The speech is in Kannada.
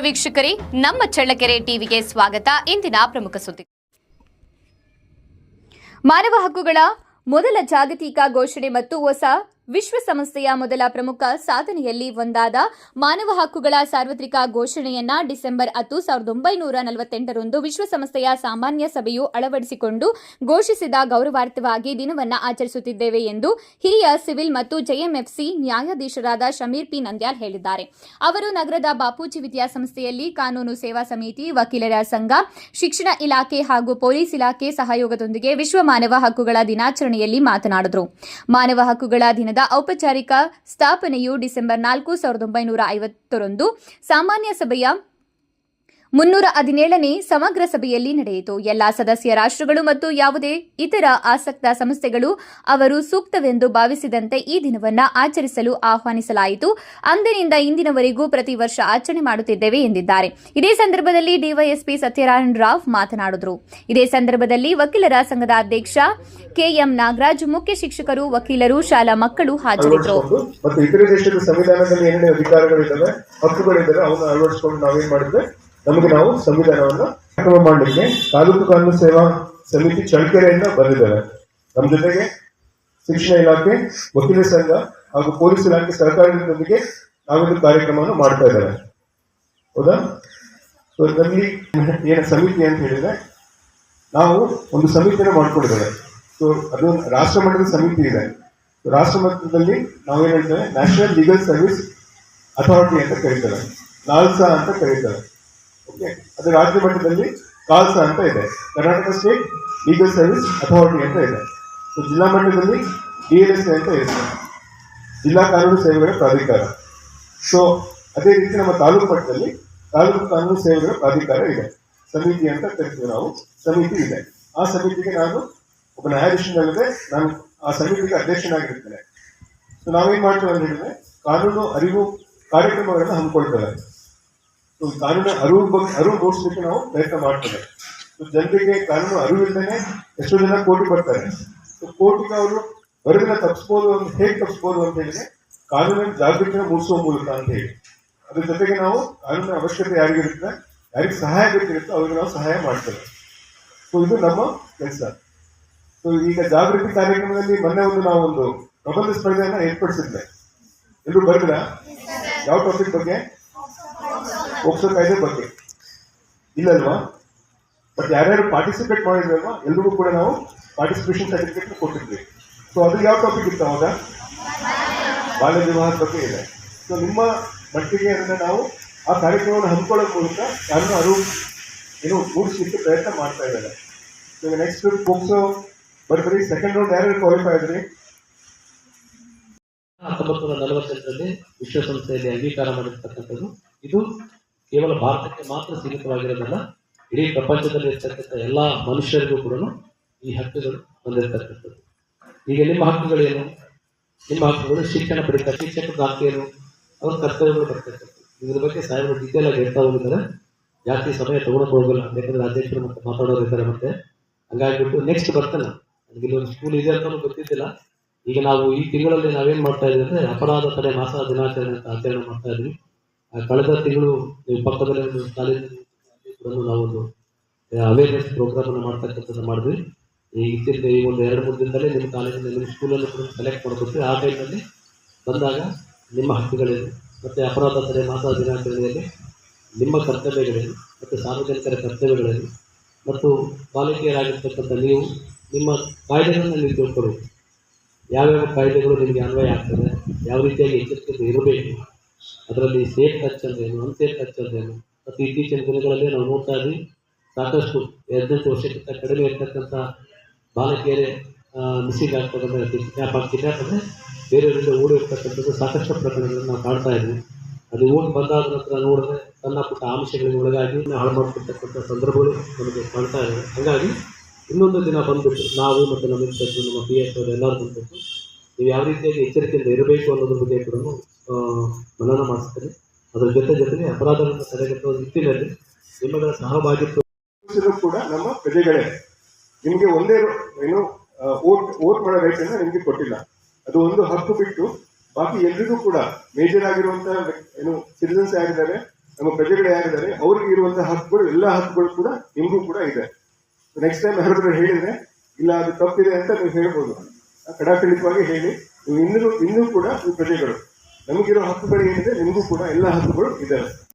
ವೀಕ್ಷಕರೇ, ನಮ್ಮ ಚಳ್ಳಕೆರೆ ಟಿವಿಗೆ ಸ್ವಾಗತ. ಇಂದಿನ ಪ್ರಮುಖ ಸುದ್ದಿ. ಮಾನವ ಹಕ್ಕುಗಳ ಮೊದಲ ಜಾಗತಿಕ ಘೋಷಣೆ ಮತ್ತು ಹೊಸ ವಿಶ್ವಸಂಸ್ಥೆಯ ಮೊದಲ ಪ್ರಮುಖ ಸಾಧನೆಯಲ್ಲಿ ಒಂದಾದ ಮಾನವ ಹಕ್ಕುಗಳ ಸಾರ್ವತ್ರಿಕ ಘೋಷಣೆಯನ್ನ ಡಿಸೆಂಬರ್ ಹತ್ತು ಸಾವಿರದ ಒಂಬೈನೂರ ನಲವತ್ತೆಂಟರಂದು ವಿಶ್ವಸಂಸ್ಥೆಯ ಸಾಮಾನ್ಯ ಸಭೆಯು ಅಳವಡಿಸಿಕೊಂಡು ಘೋಷಿಸಿದ ಗೌರವಾರ್ಥವಾಗಿ ದಿನವನ್ನು ಆಚರಿಸುತ್ತಿದ್ದೇವೆ ಎಂದು ಹಿರಿಯ ಸಿವಿಲ್ ಮತ್ತು ಜೆಎಂಎಫ್ಸಿ ನ್ಯಾಯಾಧೀಶರಾದ ಶಮೀರ್ ಪಿ ನಂದ್ಯಾಲ್ ಹೇಳಿದ್ದಾರೆ. ಅವರು ನಗರದ ಬಾಪೂಜಿ ವಿದ್ಯಾಸಂಸ್ಥೆಯಲ್ಲಿ ಕಾನೂನು ಸೇವಾ ಸಮಿತಿ ವಕೀಲರ ಸಂಘ, ಶಿಕ್ಷಣ ಇಲಾಖೆ ಹಾಗೂ ಪೊಲೀಸ್ ಇಲಾಖೆ ಸಹಯೋಗದೊಂದಿಗೆ ವಿಶ್ವ ಮಾನವ ಹಕ್ಕುಗಳ ದಿನಾಚರಣೆಯಲ್ಲಿ ಮಾತನಾಡಿದರು. ಮಾನವ ಹಕ್ಕುಗಳ ದಿನದ ಔಪಚಾರಿಕ ಸ್ಥಾಪನೆಯು ಡಿಸೆಂಬರ್ ನಾಲ್ಕು ಸಾವಿರದ ಒಂಬೈನೂರ ಐವತ್ತರಂದು ಸಾಮಾನ್ಯ ಸಭೆಯ ಮುನ್ನೂರ ಹದಿನೇಳನೇ ಸಮಗ್ರ ಸಭೆಯಲ್ಲಿ ನಡೆಯಿತು. ಎಲ್ಲಾ ಸದಸ್ಯ ರಾಷ್ಟ್ರಗಳು ಮತ್ತು ಯಾವುದೇ ಇತರ ಆಸಕ್ತ ಸಂಸ್ಥೆಗಳು ಅವರು ಸೂಕ್ತವೆಂದು ಭಾವಿಸಿದಂತೆ ಈ ದಿನವನ್ನು ಆಚರಿಸಲು ಆಹ್ವಾನಿಸಲಾಯಿತು. ಅಂದಿನಿಂದ ಇಂದಿನವರೆಗೂ ಪ್ರತಿ ವರ್ಷ ಆಚರಣೆ ಮಾಡುತ್ತಿದ್ದೇವೆ ಎಂದಿದ್ದಾರೆ. ಇದೇ ಸಂದರ್ಭದಲ್ಲಿ ಡಿವೈಎಸ್ಪಿ ಸತ್ಯನಾರಾಯಣ ರಾವ್ ಮಾತನಾಡಿದರು. ಇದೇ ಸಂದರ್ಭದಲ್ಲಿ ವಕೀಲರ ಸಂಘದ ಅಧ್ಯಕ್ಷ ಕೆಎಂ ನಾಗರಾಜ್, ಮುಖ್ಯ ಶಿಕ್ಷಕರು, ವಕೀಲರು, ಶಾಲಾ ಮಕ್ಕಳು ಹಾಜರಿದ್ದರು. ಸಂವಿಧಾನದಲ್ಲಿ ಅಧಿಕಾರಗಳಿದ್ದಾವೆ, ಹಕ್ಕುಗಳಿದ್ದಾವೆ, ಅವನ್ನ ಅಳವಡಿಸಿಕೊಂಡು ನಾವೇನ್ ಮಾಡಿದ್ರೆ ನಮಗೆ ನಾವು ಸಂವಿಧಾನವನ್ನು ಕಾರ್ಯಕ್ರಮ ಮಾಡಲಿಕ್ಕೆ ತಾಲೂಕು ಕಾನೂನು ಸೇವಾ ಸಮಿತಿ ಚಳ್ಳಕೆರೆಯಿಂದ ಬಂದಿದ್ದಾರೆ. ನಮ್ಮ ಜೊತೆಗೆ ಶಿಕ್ಷಣ ಇಲಾಖೆ, ವಕೀಲ ಸಂಘ ಹಾಗೂ ಪೊಲೀಸ್ ಇಲಾಖೆ ಸಹಕಾರದೊಂದಿಗೆ ನಾವೊಂದು ಕಾರ್ಯಕ್ರಮವನ್ನು ಮಾಡ್ತಾ ಇದ್ದಾರೆ ಹೌದಾ? ಸೊ ಇದರಲ್ಲಿ ಏನು ಸಮಿತಿ ಅಂತ ಹೇಳಿದ್ರೆ ನಾವು ಒಂದು ಸಮಿತಿಯನ್ನು ಮಾಡ್ಕೊಂಡಿದ್ದೇವೆ. ಸೊ ಅದು ರಾಷ್ಟ್ರ ಮಟ್ಟದ ಸಮಿತಿ ಇದೆ. ರಾಷ್ಟ್ರ ಮಟ್ಟದಲ್ಲಿ ನಾವೇನು ಹೇಳ್ತೇವೆ? ನ್ಯಾಷನಲ್ ಲೀಗಲ್ ಸರ್ವಿಸ್ ಅಥಾರಿಟಿ ಅಂತ ಕರೀತಾರೆ. ಲಾಲ್ಸಾ ಅಂತ ಕರೀತಾರೆ. ಓಕೆ ಅದು ರಾಜ್ಯ ಮಟ್ಟದಲ್ಲಿ ಕಾಲ್ಸ ಅಂತ ಇದೆ. Karnataka state legal service authority ಅಂತ ಇದೆ. ಸೊ ಜಿಲ್ಲಾ ಮಟ್ಟದಲ್ಲಿ ಡಿ ಎಲ್ ಎಸ್ ಅಂತ ಇದೆ. ಜಿಲ್ಲಾ ಕಾನೂನು ಸೇವೆಗಳ ಪ್ರಾಧಿಕಾರ. ಸೊ ಅದೇ ರೀತಿ ನಮ್ಮ ತಾಲೂಕು ಮಟ್ಟದಲ್ಲಿ ತಾಲೂಕು ಕಾನೂನು ಸೇವೆಗಳ ಪ್ರಾಧಿಕಾರ ಇದೆ. ಸಮಿತಿ ಅಂತ ಕರಿತೀವಿ ನಾವು. ಸಮಿತಿ ಇದೆ. ಆ ಸಮಿತಿಗೆ ನಾನು ಒಬ್ಬ ನ್ಯಾಯಾಧೀಶನಲ್ಲದೆ ನಾನು ಆ ಸಮಿತಿಗೆ ಅಧ್ಯಕ್ಷನಾಗಿರ್ತೇನೆ ಸೊ ನಾವೇನ್ ಮಾಡ್ತೇವೆ ಅಂತ ಹೇಳಿದ್ರೆ ಕಾನೂನು ಅರಿವು ಕಾರ್ಯಕ್ರಮಗಳನ್ನು ಹಮ್ಮಿಕೊಳ್ತೇವೆ. ಕಾನೂನು ಅರಿವು ಬಗ್ಗೆ ಅರಿವು ಮೂಡಿಸ್ಲಿಕ್ಕೆ ನಾವು ಪ್ರಯತ್ನ ಮಾಡ್ತೇವೆ. ಜನರಿಗೆ ಕಾನೂನು ಅರಿವಿಲ್ಲದೆ ಎಷ್ಟೋ ಜನ ಕೋರ್ಟಿಗೆ ಬರ್ತಾರೆ. ಸೊ ಕೋರ್ಟಿಗೆ ಅವರು ಬರೋದನ್ನ ತಪ್ಪಿಸ್ಬೋದು ಅಂತ ಹೇಗೆ ತಪ್ಪಿಸ್ಬೋದು ಅಂತ ಹೇಳಿದ್ರೆ ಕಾನೂನಿನ ಜಾಗೃತಿನ ಮೂಡಿಸುವ ಮೂಲಕ ಅಂತ ಹೇಳಿ. ಅದ್ರ ಜೊತೆಗೆ ನಾವು ಕಾನೂನಿನ ಅವಶ್ಯಕತೆ ಯಾರಿಗಿರುತ್ತೆ ಯಾರಿಗೆ ಸಹಾಯ ಬೇಕಿರುತ್ತೋ ಅವ್ರಿಗೆ ನಾವು ಸಹಾಯ ಮಾಡ್ತೇವೆ. ಸೊ ಇದು ನಮ್ಮ ಕೆಲಸ. ಸೊ ಈಗ ಜಾಗೃತಿ ಕಾರ್ಯಕ್ರಮದಲ್ಲಿ ಮೊನ್ನೆ ಒಂದು ನಾವು ಒಂದು ಪ್ರಬಂಧ ಸ್ಪರ್ಧೆಯನ್ನು ಏರ್ಪಡಿಸಿದ್ದೆ ಎಲ್ಲರೂ ಬರ್ತೀರಾ? ಯಾವ ಟಾಪಿಕ್ ಬಗ್ಗೆ? ಪೋಕ್ಸೋ ಕಾಯ್ದೆ ಬಗ್ಗೆ ಇಲ್ಲಲ್ವಾ? ಬಟ್ ಯಾರ್ಯಾರು ಪಾರ್ಟಿಸಿಪೇಟ್ ಮಾಡಿದ್ರಲ್ವಾ, ಎಲ್ರಿಗೂ ಕೂಡ ನಾವು ಪಾರ್ಟಿಸಿಪೇಷನ್ ಸರ್ಟಿಫಿಕೇಟ್ ಕೊಟ್ಟಿದ್ವಿ. ಸೊ ಅದು ಯಾವ ಟಾಪಿಕ್ ಇತ್ತು ಅವಾಗ? ಬಾಲ್ಯ ವಿವಾಹದ ಬಗ್ಗೆ ಇದೆ. ಸೊ ನಿಮ್ಮ ಮಟ್ಟಿಗೆ ಅದನ್ನು ನಾವು ಆ ಕಾರ್ಯಕ್ರಮವನ್ನು ಹಮ್ಮಿಕೊಳ್ಳೋ ಮೂಲಕ ಯಾರನ್ನು ಅರಿವು, ಏನು ಮೂಡಿಸಲಿಕ್ಕೆ ಪ್ರಯತ್ನ ಮಾಡ್ತಾ ಇದ್ದಾರೆ. ಈಗ ನೆಕ್ಸ್ಟ್ ಪೋಕ್ಸೋ ಬರ್ಬರಿ ಸೆಕೆಂಡ್ ರೌಂಡ್ ಯಾರ್ಯಾರು ಕ್ವಾಲಿಫೈ ಆದ್ರಿ? ಹತ್ತೊಂಬತ್ತು ನೂರ ನಲವತ್ತೆಂಟರಲ್ಲಿ ವಿಶ್ವಸಂಸ್ಥೆಯಲ್ಲಿ ಅಂಗೀಕಾರ ಮಾಡಿರ್ತಕ್ಕಂಥದ್ದು. ಇದು ಕೇವಲ ಭಾರತಕ್ಕೆ ಮಾತ್ರ ಸೀಮಿತವಾಗಿರೋದಲ್ಲ ಇಡೀ ಪ್ರಪಂಚದಲ್ಲಿ ಇರ್ತಕ್ಕಂಥ ಎಲ್ಲ ಮನುಷ್ಯರಿಗೂ ಕೂಡ ಈ ಹಕ್ಕುಗಳು ಹೊಂದಿರತಕ್ಕಂಥದ್ದು ಈಗ ನಿಮ್ಮ ಹಕ್ಕುಗಳೇನು ನಿಮ್ಮ ಹಕ್ಕುಗಳು ಶಿಕ್ಷಣ ಪಡಿತ ಶಿಕ್ಷಕರ ಹಕ್ಕೇನು ಅವ್ರ ಕರ್ತವ್ಯಗಳು ಬರ್ತಕ್ಕಂಥದ್ದು. ಇದ್ರ ಬಗ್ಗೆ ಸಾಹೇಬರು ಡೀಟೇಲ್ ಆಗಿ ಹೇಳ್ತಾ ಹೋಗಿದ್ದಾರೆ. ಜಾಸ್ತಿ ಸಮಯ ತಗೊಳಕ್ ಹೋಗಲ್ಲ. ಯಾಕಂದ್ರೆ ಅಧ್ಯಕ್ಷರು ಮತ್ತೆ ಮಾತಾಡೋರು ಇದ್ದಾರೆ ಮತ್ತೆ. ಹಂಗಾಗಿಬಿಟ್ಟು ನೆಕ್ಸ್ಟ್ ಬರ್ತಲ್ಲ ನನಗೆ ಇಲ್ಲೊಂದು ಸ್ಕೂಲ್ ಇದೆ ಅಂತಲೂ ಗೊತ್ತಿದ್ದಿಲ್ಲ. ಈಗ ನಾವು ಈ ತಿಂಗಳಲ್ಲಿ ನಾವೇನು ಮಾಡ್ತಾ ಇದ್ದೀವಿ ಅಂದ್ರೆ ಅಪರಾಧ ತಡೆ ಮಾಸ ದಿನಾಚರಣೆ ಅಂತ ಆಚರಣೆ ಮಾಡ್ತಾ ಇದ್ವಿ. ಆ ಕಳೆದ ತಿಂಗಳು ಪಕ್ಕದಲ್ಲಿ ಒಂದು ಕೂಡ ನಾವೊಂದು ಅವೇರ್ನೆಸ್ ಪ್ರೋಗ್ರಾಮ್ ಅನ್ನು ಮಾಡ್ತಕ್ಕಂಥದ್ದು ಮಾಡಿದ್ವಿ. ಈ ಇತ್ತೀಚೆಗೆ ಈ ಒಂದು ಎರಡು, ಮೂರು ದಿನದಲ್ಲೇ ನಿಮ್ಮ ಕಾಲೇಜಿನ ನಿಮ್ಮ ಸ್ಕೂಲಲ್ಲಿ ಕೂಡ ಸೆಲೆಕ್ಟ್ ಮಾಡ್ಕೊತೀವಿ ಆ ಟೈಮಲ್ಲಿ ಬಂದಾಗ ನಿಮ್ಮ ಹಕ್ಕುಗಳೇನು ಮತ್ತು ಅಪರಾಧ ತಡೆ ಮಾತ್ರ ದಿನಾಚರಣೆಯಲ್ಲಿ ನಿಮ್ಮ ಕರ್ತವ್ಯಗಳೇನು ಮತ್ತು ಸಾರ್ವಜನಿಕರ ಕರ್ತವ್ಯಗಳೇನು ಮತ್ತು ವಾಲಂಟಿಯರ್ ಆಗಿರ್ತಕ್ಕಂಥ ನೀವು ನಿಮ್ಮ ಕಾಯ್ದೆಗಳನ್ನು ನೀವು ತಿಳ್ಕೊಬೇಕು ಯಾವ್ಯಾವ ಕಾಯ್ದೆಗಳು ನಿಮಗೆ ಅನ್ವಯ ಆಗ್ತದೆ, ಯಾವ ರೀತಿಯಾಗಿ ಎಚ್ಚರಿಕೆ ಇರಬೇಕು ಅದರಲ್ಲಿ ಸೇಫ್ ಟಚ್ ಅಂದ್ರೇನು ಅನ್ಸೇಫ್ ಟಚ್ ಅಂದ್ರೇನು ಮತ್ತು ಇತ್ತೀಚಿನ ದಿನಗಳಲ್ಲಿ ನಾವು ನೋಡ್ತಾ ಇದ್ದೀವಿ, ಸಾಕಷ್ಟು ಹದಿನೆಂಟು ವರ್ಷಕ್ಕಿಂತ ಕಡಿಮೆ ಇರ್ತಕ್ಕಂಥ ಬಾಲಕಿಯರೇ ಮಿಸ್ಸಿಂಗ್ ಆಗ್ತಕ್ಕಂಥ ಕಿಡ್ನಾಪ್ ಕಿಡ್ನಾಪ್ ಅಂದರೆ ಬೇರೆಯವರಿಂದ ಓಡಿ ಹೋಗ್ತಕ್ಕಂಥದ್ದು ಸಾಕಷ್ಟು ಪ್ರಕರಣಗಳನ್ನು ನಾವು ಕಾಣ್ತಾ ಇದ್ವಿ ಅದು ಓಡಿ ಬಂದಾದ ನಂತರ ನೋಡಿದ್ರೆ ಸಣ್ಣ ಪುಟ್ಟ ಆಮಿಷಗಳಿಗೆ ಒಳಗಾಗಿ ಹಾಳು ಮಾಡ್ತಿರ್ತಕ್ಕಂಥ ಸಂದರ್ಭಗಳು ನಮಗೆ ಕಾಣ್ತಾ ಇದೆ ಹಾಗಾಗಿ ಇನ್ನೊಂದು ದಿನ ಬಂದುಬಿಟ್ಟು ನಾವು ಮತ್ತು ನಮ್ಮ ಇಂಥದ್ದು ನಮ್ಮ ಪಿ ಎಸ್ ಅವರು ಎಲ್ಲರೂ ಬಂದ್ಬಿಟ್ಟು ನೀವು ಯಾವ ರೀತಿಯಾಗಿ ಎಚ್ಚರಿಕೆಯಿಂದ ಇರಬೇಕು ಅನ್ನೋದ್ರ ಬಗ್ಗೆ ಕೂಡ ಮನನ ಮಾಡಿಸ್ತಾರೆ. ಅದರ ಜೊತೆ ಜೊತೆಗೆ ಅಪರಾಧವನ್ನು ತಡೆಗಟ್ಟುವ ನಿಟ್ಟಿನಲ್ಲಿ ನಿಮ್ಮಗಳ ಸಹಭಾಗಿತ್ವ ಕೂಡ ನಮ್ಮ ಪ್ರಜೆಗಳೇ, ನಿಮಗೆ ಒಂದೇ ಏನು ಓಟ್ ಓಟ್ ಮಾಡೋ ರೈಟ್ ಅನ್ನ ನಿಮಗೆ ಕೊಟ್ಟಿಲ್ಲ. ಅದು ಒಂದು ಹಕ್ಕು ಬಿಟ್ಟು ಬಾಕಿ ಎಲ್ರಿಗೂ ಕೂಡ ಮೇಜರ್ ಆಗಿರುವಂತಹ ಏನು ಸಿಟಿಸನ್ಸ್ ಆಗಿದ್ದಾರೆ ನಮ್ಮ ಪ್ರಜೆಗಳೇ ಆಗಿದ್ದಾರೆ ಅವ್ರಿಗೆ ಇರುವಂತಹ ಹಕ್ಕುಗಳು, ಎಲ್ಲ ಹಕ್ಕುಗಳು ಕೂಡ ನಿಮಗೂ ಕೂಡ ಇದೆ. ನೆಕ್ಸ್ಟ್ ಟೈಮ್ ಯಾರಾದ್ರೂ ಹೇಳಿದ್ರೆ, ಇಲ್ಲ, ಅದು ತಪ್ಪಿದೆ ಅಂತ ನೀವು ಹೇಳ್ಬೋದು. ಕಡಾಖಂಡಿತವಾಗಿ ಹೇಳಿ ನೀವು ಇನ್ನೂ ಇನ್ನೂ ಕೂಡ ನೀವು ಪ್ರಜೆಗಳು ನಮಗಿರೋ ಹಕ್ಕುಗಳು ಏನಿದೆ ನಿಮಗೂ ಕೂಡ ಎಲ್ಲ ಹಕ್ಕುಗಳು ಇದ್ದಾವೆ